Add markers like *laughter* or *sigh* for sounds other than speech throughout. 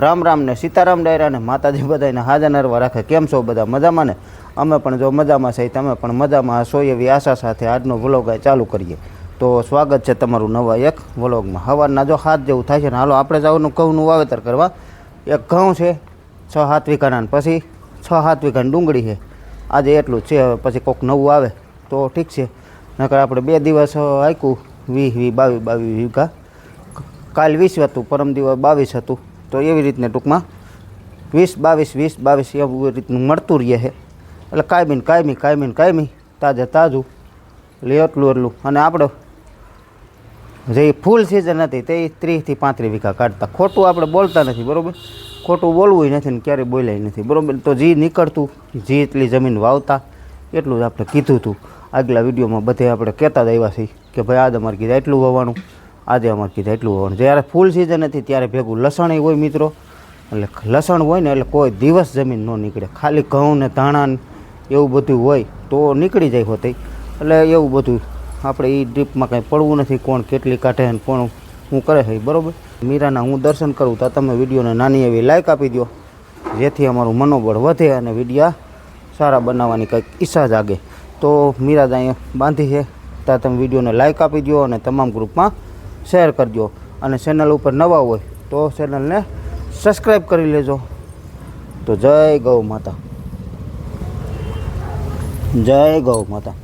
રામ રામ ને સીતારામ ડાયરા ને માતાજી બધાને હાજર નરવા રાખે. કેમ છો બધા મજામાં ને? અમે પણ જો મજામાં છે તમે પણ મજામાં હશો? એવી આશા સાથે આજનો વ્લોગ ચાલુ કરીએ. તો સ્વાગત છે તમારું નવા એક વ્લોગમાં. સવારના જો હાથ જેવું થાય છે ને, હાલો આપણે જવાનું ઘઉંનું વાવેતર કરવા. એક ઘઉં છે, છ સાત વીઘાના પછી છ સાત વીઘાની ડુંગળી છે. આજે એટલું છે, હવે પછી કોઈક નવું આવે તો ઠીક છે. નકર આપણે બે દિવસ આક્યું વીસ વીસ બાવીસ બાવીસ વીઘા. કાલ વીસ હતું, પરમ દિવસ બાવીસ હતું. તો એવી રીતને ટૂંકમાં વીસ, બાવીસ વીસ, બાવીસ એવું રીતનું મળતું રહે છે. એટલે કાયમી કાયમી કાયમી કાયમી, તાજે તાજું એટલે એટલું એટલું. અને આપણે જે ફૂલ સિઝન હતી તે ત્રીસથી પાંત્રીસ વીઘા કાઢતા. ખોટું આપણે બોલતા નથી, બરાબર? ખોટું બોલવું નથી ને ક્યારેય બોલાય નથી, બરાબર? તો જે નીકળતું, જે એટલી જમીન વાવતા, એટલું જ આપણે કીધું હતું આગલા વિડીયોમાં બધે આપણે કહેતા જ આવ્યા છીએ કે ભાઈ આ તમારે કીધા એટલું વાવવાનું. આજે અમારે કીધા એટલું હોવાનું જ્યારે ફૂલ સિઝન હતી ત્યારે ભેગું લસણ હોય મિત્રો. એટલે લસણ હોય ને એટલે કોઈ દિવસ જમીન ન નીકળે. ખાલી ઘઉં ને ધાણા એવું બધું હોય તો નીકળી જાય હોતી. એટલે એવું બધું આપણે એ ડ્રીપમાં કંઈ પડવું નથી કોણ કેટલી કાઢે ને કોણ હું કરે છે, બરાબર? મીરાના હું દર્શન કરું તો તમે વિડીયોને નાની એવી લાઇક આપી દો જેથી અમારું મનોબળ વધે અને વિડીયા સારા બનાવવાની કંઈક ઈચ્છા જાગે. તો મીરા અહીંયા બાંધી છે. ત્યાં તમે વિડીયોને લાઇક આપી દો અને તમામ ગ્રુપમાં શેર કરજો અને ચેનલ ઉપર નવા હોય તો ચેનલને સબસ્ક્રાઈબ કરી લેજો. તો જય ગૌ માતા. જય ગૌ માતા.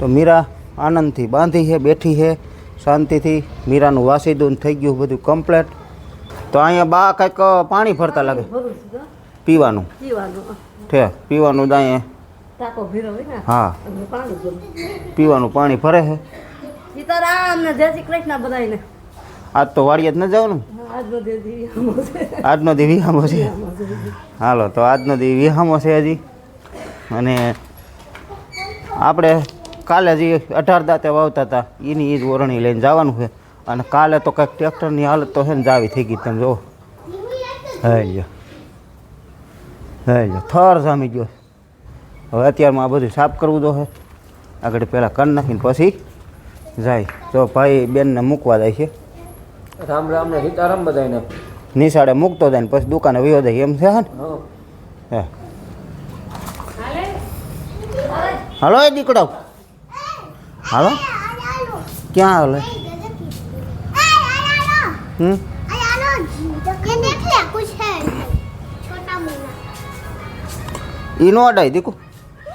તો મીરા આનંદથી બાંધી છે બેઠી છે શાંતિથી મીરાનું વાસીદુન થઈ ગયું બધું કમ્પ્લેટ. તો અહીંયા બા કંઈક પાણી ભરતા લાગે. પીવાનું. ઠે પીવાનું જ અહીંયા. હા. પીવાનું પાણી ભરે છે સીતારામ ને જય શ્રી કૃષ્ણ બધાને આજ તો વાડીએ જ ન જવાનું? આજનો દે વિહામો છે? હાલો તો આજનો દી વિહામો છે હજી. અને આપણે કાલે હજી અઢાર દાંતે વાવતા હતા એની એ જ ઓરણી લઈને જવાનું છે. અને કાલે તો કંઈક ટ્રેક્ટરની હાલત તો છે ને જાવી થઈ ગઈ તમે જો હા હે થર જામી ગયો હવે અત્યારમાં આ બધું સાફ કરવું તો છે આગળ પહેલાં કરી નાખીને પછી જાય. જો ભાઈ બેનને મૂકવા જાય છે. રામ રામ ને સીતારામ બધાને નિશાળે મૂકતો જાય ને પછી દુકાને વયો જાય. એમ છે ને? હે. હાલો એ દીકડો હાલો. ક્યાં હાલે? હમ? ઈ નો અડાય દીકુ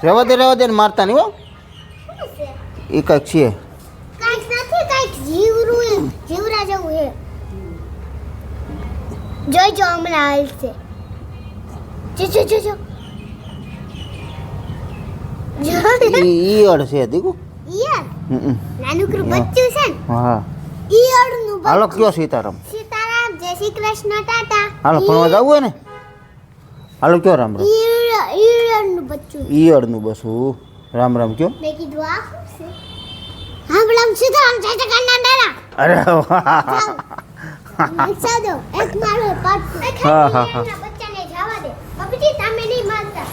રેવા દે રહેવા દે ને મારતા નહીં હો. એ કંઈક છે. જોઈ જો હમણાં છે. જો જો જો જો. ઈ ઈ છે દીકુ. ઈયળ? નાનું કરું બચ્ચું છે ને? હા. ઈયળનું હાલો બચ્ચું. કયો સીતારામ? સીતારામ જય શ્રી કૃષ્ણ ટાટા. હાલો ભણવા જવું હોય ને? હાલો કયો રામ રામ? ઈયળ ઈયળનું બચ્ચું. ઈયળનું બસું. રામ રામ કયો? મેં કીધું આ હા બળમ સીતારામ જય ટાટા અરે વાહ રિક્ષા દો એક મારો પાટ હા, હા, હા. બચ્ચાને જવા દે બાપુજી તમે નહીં માનતા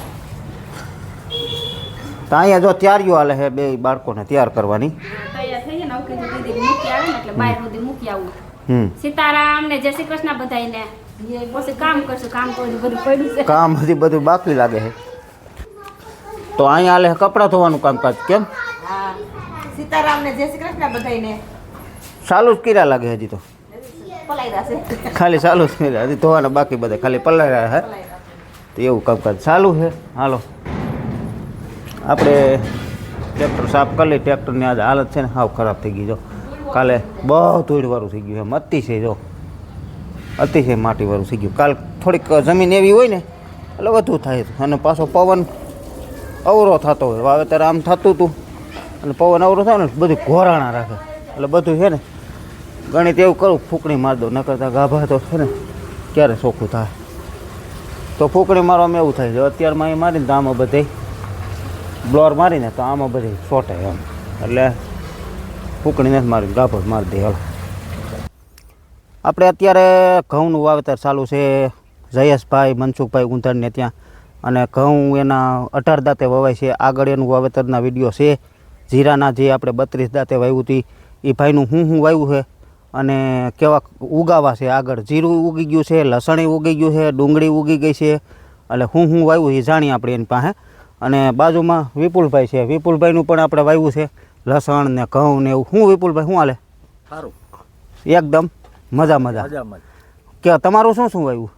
તો અહીંયા જો તૈયારીઓ હાલે છે બે બાળકોને તૈયાર કરવાની તૈયાર થઈ જાય ને હવે કીધું દીદી મૂકી આવે ને એટલે બહાર સુધી મૂકી આવું. હમ સીતારામ ને જય શ્રી કૃષ્ણ બધાયને પછી કામ કરશું કામ તો હજી બધું પડ્યું છે. કામ હજી બધું બાકી લાગે છે. તો અહીંયા હાલે છે કપડાં ધોવાનું કામકાજ કેમ? હા સીતારામ ને જય શ્રી કૃષ્ણ બધાને ચાલુ જ કર્યા લાગે હજી તો. ખાલી ચાલુ જ કર્યા હજી ધોવાના બાકી બધા ખાલી પલાળ્યા હે. તો એવું કામકાજ ચાલુ છે હાલો. આપણે ટ્રેક્ટર સાફ કરી લઈ ટ્રેક્ટરની આજે હાલત છે ને હાવ ખરાબ થઈ ગઈ જો. કાલે બહુ ધૂળવાળું થઈ ગયું એમ અતિશય જો. અતિશય માટીવાળું થઈ ગયું. કાલ થોડીક જમીન એવી હોય ને એટલે વધુ થાય અને પાછો પવન અવરો થતો હોય. વાવેતર આમ થતું હતું. અને પવન અવરો થાય ને બધું ઘોરાણા રાખે. એટલે બધું છે ને, ગણિત એવું કરું, ફૂકણી મારી દો ન કરતા ગાભા તો છે ને, ક્યારે ચોખ્ખું થાય? તો ફૂકણી મારવામાં એવું થાય છે અત્યારમાં એ મારીને તો આમાં બધે બ્લોર મારીને તો આમાં બધી છોટે એમ. એટલે ફૂકણીને નથી મારી ગાભો જ મારી દે હવે આપણે અત્યારે ઘઉંનું વાવેતર ચાલુ છે, જયેશભાઈ, મનસુખભાઈ ગુંધણને ત્યાં. અને ઘઉં એના અઢાર દાંતે વવાય છે, આગળ એનું વાવેતરના વીડિયો છે. જીરાના જે આપણે બત્રીસ દાંતે વાવ્યું હતી એ ભાઈનું હું હું વાવ્યું છે અને કેવા ઉગાવા છે આગળ. જીરું ઉગી ગયું છે લસણી ઉગી ગયું છે ડુંગળી ઉગી ગઈ છે એટલે હું હું વાવ્યું એ જાણીએ આપણે એની પાસે. અને બાજુમાં વિપુલભાઈ છે. વિપુલભાઈનું પણ આપણે વાવ્યું છે. લસણ ને ઘઉં ને એવું. હું વિપુલભાઈ શું હાલે? સારું. એકદમ મજા મજા. કે તમારું શું શું વાવ્યું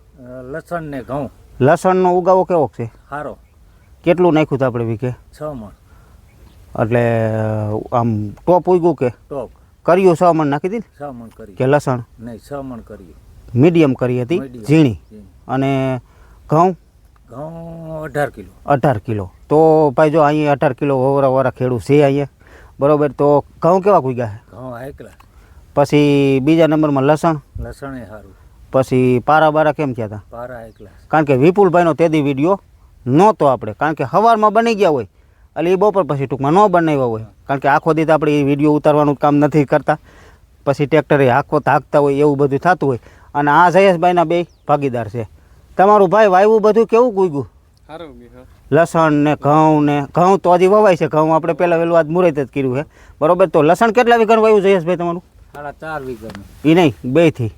લસણ ને ઘઉં. લસણનો ઉગાવો કેવો છે? સારો કેટલું નાખ્યું હતું આપણે વીકે છ મણ. એટલે આમ ટોપ ઉગ્યું કે? ટોપ. કર્યું છ મણ નાખી દીધી છ મણ કરી કે લસણ? નહીં છ મણ મીડિયમ કરી હતી ઝીણી. અને ઘઉં? ઘઉં અઢાર કિલો. અઢાર કિલો. તો ભાઈ જો અહીંયા અઢાર કિલો વવરા વરા ખેડૂત છે અહીંયા. બરોબર તો ઘઉં કેવા કૂગ્યા છે? ઘઉં એકલા પછી બીજા નંબરમાં લસણ? લસણ એ સારું પછી પારા બારા કેમ થયા હતા? પારા એકલા કારણ કે વિપુલભાઈનો તેદી વીડિયો નહોતો આપણે. કારણ કે સવારમાં બની ગયા હોય. એટલે એ બપોર પછી ટૂંકમાં ન બનાવ્યા હોય. કારણ કે આખો દીધ આપણે એ વીડિયો ઉતારવાનું કામ નથી કરતા. પછી ટ્રેક્ટરે હાંકવો હાંકતા હોય એવું બધું થતું હોય. અને આ જયેશભાઈના બે ભાગીદાર છે. તમારું ભાઈ વાવ્યું બધું કેવું કૂગ્યું લસણ ને ઘઉં ને ઘઉં તો હજી વવાય છે. ઘઉં આપણે પહેલાં વહેલું આજ મુહૂર્ત જ કર્યું છે. બરોબર? તો લસણ કેટલા વીઘાનું વાવ્યું જયેશભાઈ તમારું? ચાર વીઘાનું. એ નહીં બેથી.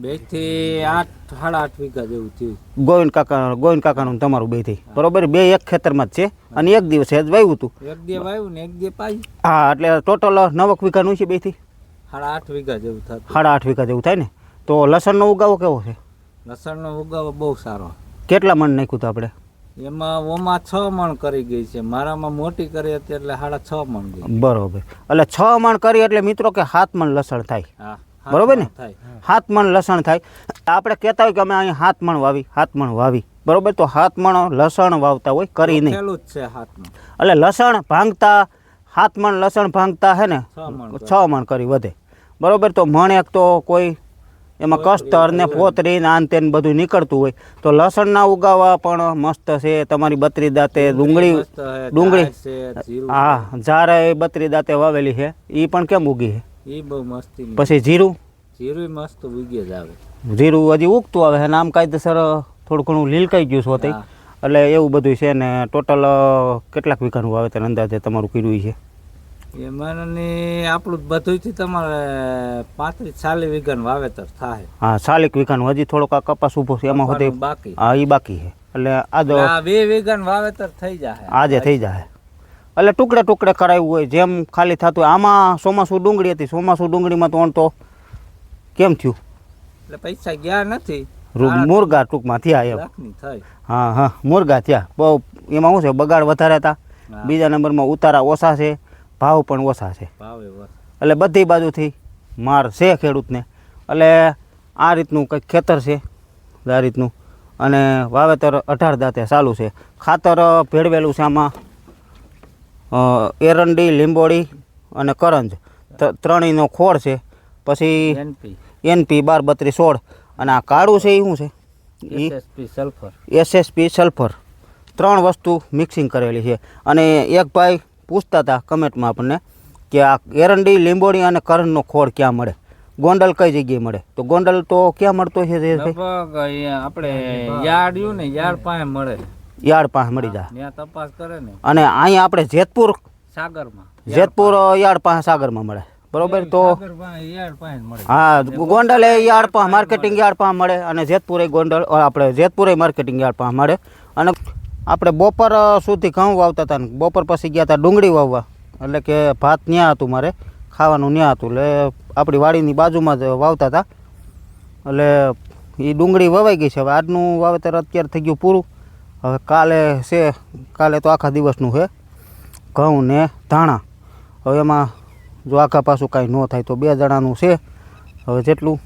બેથી આઠ સાડા આઠ વીઘા જેવું થયું. ગોવિંદ કાકા ગોવિંદ કાકાનું તમારું બે બેથી બરોબર? બે એક ખેતરમાં જ છે. અને એક દિવસે જ વાવ્યું હતું. એક દે વાવ્યું ને એક દે પાઈ. હા એટલે ટોટલ નવક વીઘાનું છે બેથી. સાડા આઠ વીઘા જેવું થાય સાડા આઠ વીઘા જેવું થાય ને? તો લસણનો ઉગાવો કેવો છે? લસણનો ઉગાવો બહુ સારો. કેટલા મણ નાખ્યું હતું આપણે? એમાં ઓમાં છ મણ કરી ગઈ છે. મારામાં મોટી કરી હતી એટલે સાડા છ મણ ગઈ. બરોબર. એટલે છ મણ કરી એટલે મિત્રો કે સાત મણ લસણ થાય? હા. બરોબર ને? મણ મણ લસણ થાય. આપણે કહેતા હોય કે અમે અહીં હાથ મણ વાવી હાથ મણ વાવી. બરોબર? તો હાથ મણ લસણ વાવતા હોય કરી નહીં. પેલું જ છે હાથમાં એટલે લસણ ભાંગતા હાથ મણ લસણ ભાંગતા હે ને? છ મણ કરી. વધે. બરોબર? તો મણ એક તો કોઈ એમાં કસ્તર ને પોતરી ને આન તેન બધું નીકળતું હોય. તો લસણના ઉગાવા પણ મસ્ત છે. તમારી બત્રી દાંતે ડુંગળી ડુંગળી દાળ છે જીરું હા જારે બત્રી દાંતે વાવેલી છે. એ પણ કેમ ઉગી છે? એ બહુ મસ્તી પછી જીરું? જીરું મસ્ત ઉગે જ આવે. જીરું હજી ઉગતું આવે નામ આમ કાયદેસર થોડું ઘણું લીલકાઈ ગયું છે હોતે. એટલે એવું બધું છે ને ટોટલ કેટલાક વીઘાનું વાવેતર અંદાજે તમારું કર્યું છે? એમાં આપણું બધુંથી તમારે પાંત્રીસ ચાલીસ વીઘાનું વાવેતર થાય. હા સાલિક વીઘાનું. હજી થોડોક આ કપાસ ઊભો છે એમાં સુધી બાકી. હા એ બાકી છે. એટલે આ બે વીઘાનું વાવેતર થઈ જાય આજે થઈ જાય એટલે ટુકડે ટુકડે કરાવ્યું હોય જેમ ખાલી થતું હોય. આમાં ચોમાસું ડુંગળી હતી. ચોમાસું ડુંગળીમાં તો અણ તો કેમ થયું? એટલે પૈસા ગયા નથી. મુરગા ટૂંકમાં થયા એમ. હા હા મુરગા થયા. બહુ એમાં શું છે? બગાડ વધારે હતા. બીજા નંબરમાં ઉતારા ઓછા છે. ભાવ પણ ઓછા છે. એટલે બધી બાજુથી માર છે ખેડૂતને. એટલે આ રીતનું કંઈક ખેતર છે. આ રીતનું. અને વાવેતર અઢાર દાંતે ચાલુ છે. ખાતર ભેળવેલું છે આમાં. એરંડી લીંબોળી અને કરંજ. ત્રણેયનો ખોળ છે. પછી એનપી બાર બત્રીસ સોળ. અને આ કાળું છે એ શું છે? સલ્ફર. SSP sulphur. ત્રણ વસ્તુ મિક્સિંગ કરેલી છે. અને એક ભાઈ પૂછતા હતા કમેન્ટમાં આપણને કે આ એરંડી લીંબોળી અને કરણનો ખોળ ક્યાં મળે? ગોંડલ કઈ જગ્યાએ મળે? તો ગોંડલ તો ક્યાં મળતો છે આપણે યાર્ડ ને યાર્ડ પાસે મળે. યાર્ડ પાસે મળી જાય. ત્યાં તપાસ કરે ને. અને અહીંયા આપણે જેતપુર સાગરમાં. જેતપુર યાર્ડ પાસે સાગરમાં મળે. બરોબર? તો હા ગોંડલ એ યાર્ડ પાસે માર્કેટિંગ યાર્ડ પાસે મળે અને જેતપુર એ ગોંડલ આપણે જેતપુર એ માર્કેટિંગ યાર્ડ પાસે મળે. અને આપણે બપોર સુધી ઘઉં વાવતા હતા ને. બપોર પછી ગયા હતા ડુંગળી વાવવા. એટલે કે ભાત ત્યાં હતું મારે ખાવાનું ત્યાં હતું. એટલે આપણી વાડીની બાજુમાં જ વાવતા હતા એટલે એ ડુંગળી વવાઈ ગઈ છે. હવે આજનું વાવેતર અત્યારે થઈ ગયું પૂરું. હવે કાલે છે, કાલે તો આખા દિવસનું છે. ઘઉં ને ધાણા. હવે એમાં જો આખા પાછું કાંઈ ન થાય તો બે જણાનું છે. હવે જેટલું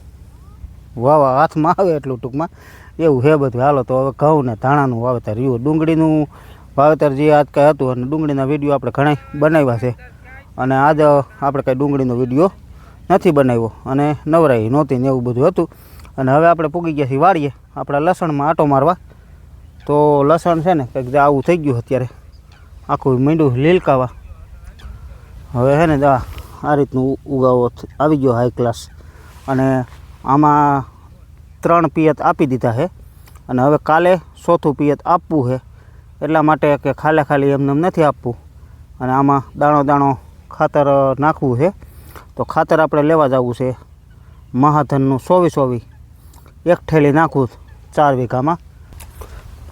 વાવા હાથમાં આવે એટલું ટૂંકમાં. એવું છે બધું. હાલો તો હવે ઘઉં ને ધાણાનું વાવેતર. રહ્યું ડુંગળીનું વાવેતર જે આજ કાંઈ હતું, અને ડુંગળીના વીડિયો આપણે ઘણા બનાવ્યા છે. અને આજ આપણે કાંઈ ડુંગળીનો વીડિયો નથી બનાવ્યો. અને નવરાઈ નહોતી ને એવું બધું હતું. અને હવે આપણે પૂગી ગયા છીએ વાળીએ આપણા લસણમાં આટો મારવા. તો લસણ છે ને કંઈક આવું થઈ ગયું અત્યારે. આખું મીંડું લીલકાવા. હવે છે ને દા આ રીતનું ઉગાવો આવી ગયો હાઈ ક્લાસ અને આમાં ત્રણ પિયત આપી દીધા છે. અને હવે કાલે ચોથું પિયત આપવું છે. એટલા માટે કે ખાલે ખાલી એમને એમ નથી આપવું. અને આમાં દાણો દાણો ખાતર નાખવું છે. તો ખાતર આપણે લેવા જવું છે. મહાધનનું સોવી સોવી એક ઠેલી નાખવું ચાર વીઘામાં.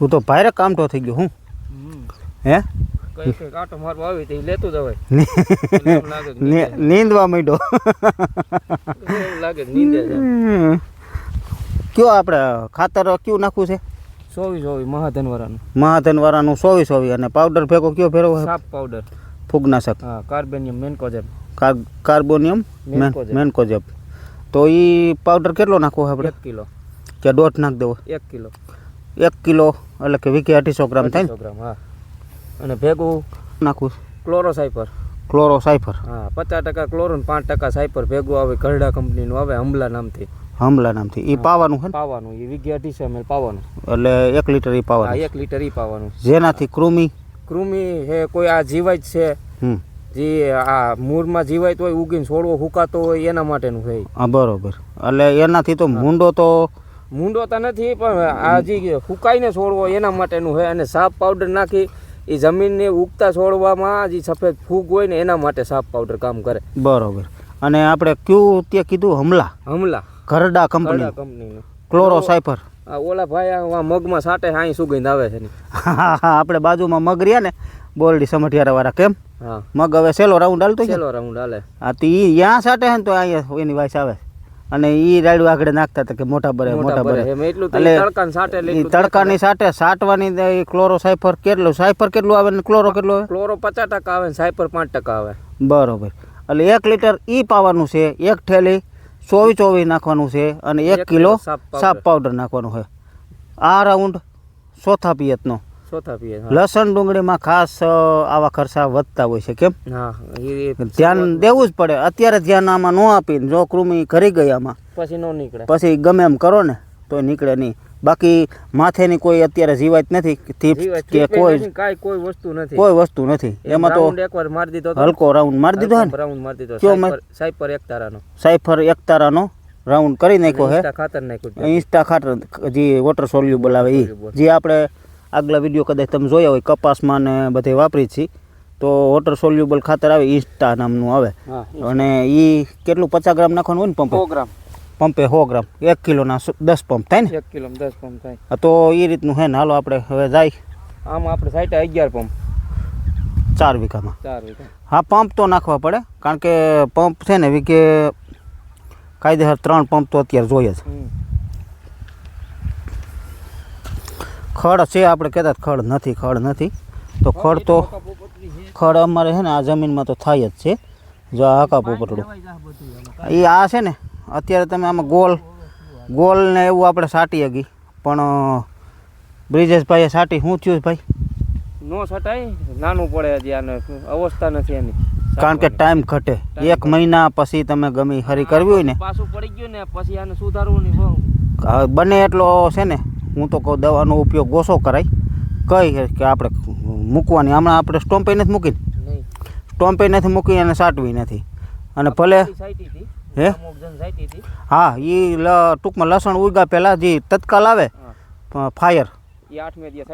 તું તો ભારે કામટો થઈ ગયો હું? હે? નીંદવા માંડ્યો. કયો આપણે ખાતર કયું નાખવું છે? ચોવીસ ચોવીસ મહાધનવારાનું. મહાધનવારાનું સોવી સોવી અને પાવડર ભેગો કયો ફેરવો સાપ પાવડર ફૂગનાશક. હા કાર્બોનિયમ મેન્કોજેબ. કાર- કાર્બોનિયમ મેન્કોજેબ. તો એ પાવડર કેટલો નાખવો આપણે? એક કિલો. કે દોઢ નાખ દેવો? એક કિલો. એક કિલો એટલે કે વીકે અઢીસો ગ્રામ થાય ગ્રામ હા. અને ભેગું નાખું. નાખવું ક્લોરોસાઇપર ક્લોરો સાયફર હા પચાસ ટકા ક્લોરો ને પાંચ ટકા સાયપર ભેગું આવે ઘરડા કંપનીનું આવે હમલા નામથી. હમલા નામથી. એ પાવાનું છે પાવાનું એ વીઘે અઢીસો એમ પાવાનું. એટલે એક લીટર એ પાવાનું. એક લીટર એ પાવાનું. જેનાથી કૃમિ? કૃમિ હે કોઈ આ જીવાય છે. જે આ મૂળમાં જીવાય હોય ઉગીને છોડવો હુકાતો હોય એના માટેનું છે હા બરોબર. એટલે એનાથી તો મૂંડો તો મૂંડો તો નથી પણ આ જે ફૂકાઈને છોડવો એના માટેનું છે અને સાપ પાવડર નાખી એ જમીનને ઉગતા છોડવામાં જે સફેદ ફૂગ હોય ને એના માટે સાપ પાવડર કામ કરે. બરોબર. અને આપણે કયું તે કીધું હમલા? હમલા. ઘરડા કંપની કંપનીનું. Chloro cypher. આ ઓલા ભાઈ આ મગમાં સાટે અહીં સુગંધ આવે છે ની. આપણે બાજુમાં મગ રહ્યા ને બોરડી સમઠિયારા વાળા કેમ? હા. મગ હવે સેલો રાઉન્ડ હાલતો સેલો રાઉન્ડ હાલે. હા તો ઈ ત્યાં સાટે છે ને તો અહીંયા એની વાઈસ આવે અને ઈ રાડું આગળ નાખતા હતા કે મોટા બરે મોટા બરે એટલું તડકાને સાટે સાટવાની ક્લોરો સાયફર કેટલું સાયફર કેટલું આવે ને ક્લોરો કેટલું આવે? ક્લોરો પચાસ ટકા આવે ને સાયપર પાંચ ટકા આવે. બરોબર. એટલે એક લીટર ઈ પાવાનું છે એક થેલી ચોવીસ ચોવીસ નાખવાનું છે અને એક કિલો સાફ પાવડર. નાખવાનું છે આ રાઉન્ડ ચોથા પિયતનો. ચોથા પીએ લસણ ડુંગળીમાં ખાસ આવા ખર્ચા વધતા હોય છે કેમ? ધ્યાન દેવું જ પડે. અત્યારે ધ્યાન આમાં ન આપીને જો કૃમિ કરી ગઈ આમાં પછી નો નીકળે. પછી ગમે એમ કરો ને તો નીકળે નહીં. બાકી માથેની કોઈ અત્યારે જીવાત નથી કે કોઈ કાઈ કોઈ વસ્તુ નથી. કોઈ વસ્તુ નથી. એમાં તો એકવાર મારી દીધો હલકો રાઉન્ડ મારી દીધો ને? રાઉન્ડ મારી દીધો. કયો એક તારાનો સાઈફર એક તારાનો રાઉન્ડ કરી નાખ્યો હે. ઇન્સ્ટા ખાતર નાખ્યું ઇન્સ્ટા ખાતર જે વોટર સોલ્યુબલ આવે એ જે આપણે આગલા વીડિયો કદાચ તમે જોયા હોય કપાસમાં ને બધે વાપરી છીએ તો વોટર સોલ્યુબલ ખાતર આવે ઇન્સ્ટા નામનું આવે. અને એ કેટલું પચાસ ગ્રામ નાખવાનું હોય ને પંપે? ગ્રામ. પંપે સો ગ્રામ. એક કિલોના દસ પંપ થાય ને? એક કિલો દસ પંપ થાય. તો એ રીતનું હે ને હાલો આપણે હવે જાય. આમાં આપણે સાઈટ અગિયાર પંપ. ચાર વીઘામાં. ચાર વીઘા. હા પંપ તો નાખવા પડે કારણ કે પંપ છે ને વીઘે કાયદેસર ત્રણ પંપ તો અત્યારે જોઈએ જ હમ. ખડ છે આપણે કહેતા ખડ નથી ખડ નથી. તો ખડ તો ખડ અમારે છે ને આ જમીનમાં તો થાય જ છે. જો આ હાકા પોપટડું. એ આ છે ને અત્યારે તમે આમાં ગોલ ગોલ ને એવું આપણે સાટી હગી પણ બ્રિજેશભાઈએ સાટી શું થયું ભાઈ? નો છટાય નાનું પડે હજી આને અવસ્થા નથી એની. કારણ કે ટાઈમ ઘટે. એક મહિના પછી તમે ગમી હરી કરવી હોય ને. પાછું પડી ગયું ને પછી આને સુધારવું નહીં બને એટલો છે ને. હું તો કહું દવાનો ઉપયોગ ઓછો કરાય. કઈ કે આપણે મૂકવાની. હમણાં આપણે સ્ટોમ્પે નથી મૂકી સ્ટોમ્પે નથી મૂકી અને સાટવી નથી. અને ભલે હે? હા એ ટૂંકમાં લસણ ઉગા પહેલાં જે તત્કાલ આવે ફાયર.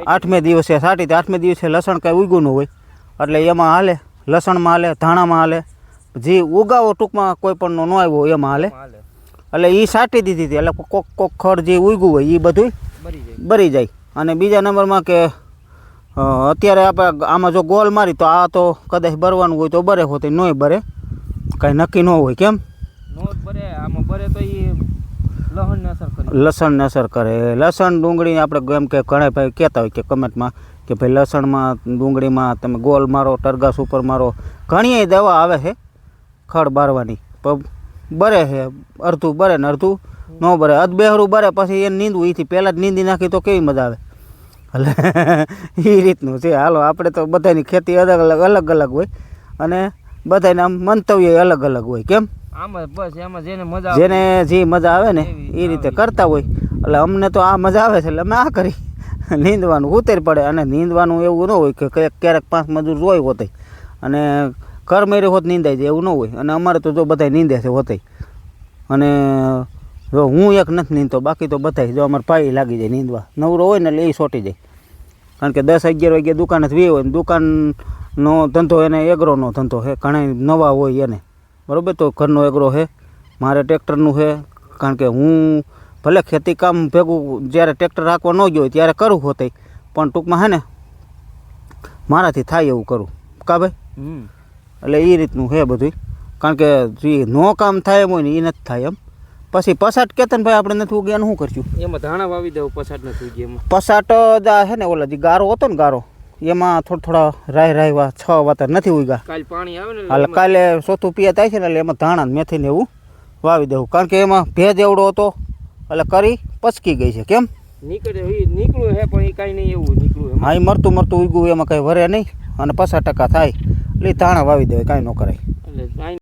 આઠમે દિવસ સાટી આઠમે દિવસે લસણ કાંઈ ઉગ્યું ન હોય. એટલે એમાં હાલે લસણમાં હાલે ધાણામાં હાલે. જે ઉગાવો ટૂંકમાં કોઈ પણ ન આવ્યો એમાં હાલે. હાલે. એટલે એ સાટી દીધી હતી. એટલે કોક કોક ખડ જે ઉગ્યું હોય એ બધું બરી જાય. જાય. અને બીજા નંબરમાં કે અત્યારે આપણે આમાં જો ગોલ મારી તો આ તો કદાચ ભરવાનું હોય તો બરે હોતી નોય બરે. કાંઈ નક્કી ન હોય કેમ? નો જ આમાં બરે તો એ લહણને અસર કરી. લસણને અસર કરે. લસણ ડુંગળી આપણે એમ કે ઘણા ભાઈ કહેતા હોય કે કમેન્ટમાં કે ભાઈ લસણમાં ડુંગળીમાં તમે ગોલ મારો ટરગાસ ઉપર મારો. ઘણી દવા આવે છે ખડ બારવાની. પણ બરે છે અડધું બરે ને અડધું. ન ભરે. અધ બેહરું બરે પછી એને નીંદવું. એથી પહેલાં જ નીંદી નાખી તો કેવી મજા આવે? એટલે *laughs* એ રીતનું છે. હાલો આપણે તો બધાની ખેતી અલગ અલગ અલગ અલગ હોય. અને બધાને આમ મંતવ્ય અલગ અલગ હોય. કેમ? જેને જે મજા આવે ને એ રીતે કરતા હોય. એટલે અમને તો આ મજા આવે છે. એટલે અમે આ કરી. *laughs* નીંદવાનું ઉતરી પડે. અને નીંદવાનું એવું ન હોય કે ક્યારેક ક્યારેક પાંચ મજૂર જોઈ હોતે. અને કર મેરે હોત નીંદાય જાય એવું ન હોય. અને અમારે તો જો બધા નીંદે છે હોતે. અને જો હું એક નથી નીંદતો બાકી તો બધાય જો અમારે પાઈ લાગી જાય નીંદવા. નવરો હોય ને એટલે એ સોટી જાય. કારણ કે દસ અગિયાર વાગ્યે દુકાને વી હોય ને દુકાનનો ધંધો એને એગ્રોનો ધંધો છે ઘણા નવા હોય એને. બરાબર? તો ઘરનો એગ્રો છે મારે ટ્રેક્ટરનું છે કારણ કે હું ભલે ખેતી કામ ભેગું જ્યારે ટ્રેક્ટર રાખવા ન ગયો હોય ત્યારે કરું હોતે પણ ટૂંકમાં હે ને મારાથી થાય એવું કરું. કા ભાઈ? એટલે એ રીતનું છે બધું કારણ કે જે નો કામ થાય એમ હોય ને એ નથી થાય એમ. પછી પસાટ કેતન ભાઈ આપણે નથી ઉગ્યા શું કરશું? એમાં ધાણા વાવી દેવું પસાટ નથી ઉગી એમાં. પસાટ જા છે ને ઓલા જે ગારો હતો ને ગારો એમાં થોડા થોડા રાય રાયવા છ વાતર નથી ઉગ્યા. કાલે પાણી આવે ને હાલ કાલે ચોથું પિયા થાય છે ને એટલે એમાં ધાણા ને મેથીને એવું વાવી દેવું. કારણ કે એમાં ભેજ એવડો હતો એટલે કરી પચકી ગઈ છે. કેમ? નીકળે નીકળ્યું હે પણ એ કાંઈ નહીં એવું નીકળ્યું હા એ મરતું મરતું ઉગ્યું એમાં કંઈ વરે નહીં અને પચાસ ટકા થાય. એટલે ધાણા વાવી દેવાય કાંઈ ન કરાય.